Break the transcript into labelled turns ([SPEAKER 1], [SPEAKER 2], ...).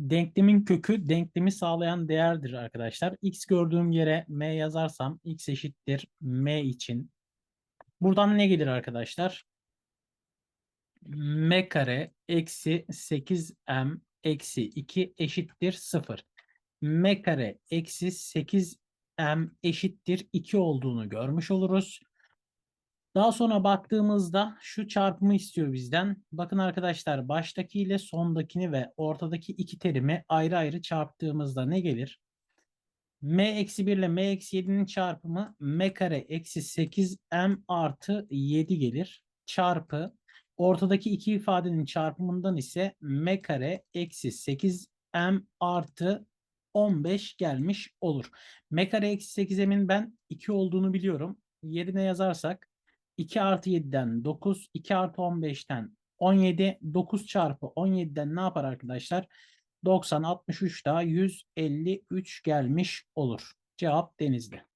[SPEAKER 1] Denklemin kökü denklemi sağlayan değerdir arkadaşlar. X gördüğüm yere m yazarsam x eşittir m için. Buradan ne gelir arkadaşlar? m kare eksi 8m eksi 2 eşittir 0. m kare eksi 8m eşittir 2 olduğunu görmüş oluruz. Daha sonra baktığımızda şu çarpımı istiyor bizden. Bakın arkadaşlar baştaki ile sondakini ve ortadaki iki terimi ayrı ayrı çarptığımızda ne gelir? m eksi 1 ile m eksi 7'nin çarpımı m kare eksi 8m artı 7 gelir. Çarpı ortadaki iki ifadenin çarpımından ise m kare eksi 8m artı 15 gelmiş olur. m kare eksi 8m'in ben 2 olduğunu biliyorum. Yerine yazarsak 2 artı 7'den 9, 2 artı 15'ten 17, 9 çarpı 17'den ne yapar arkadaşlar? 90, 63 daha 153 gelmiş olur. Cevap Denizli.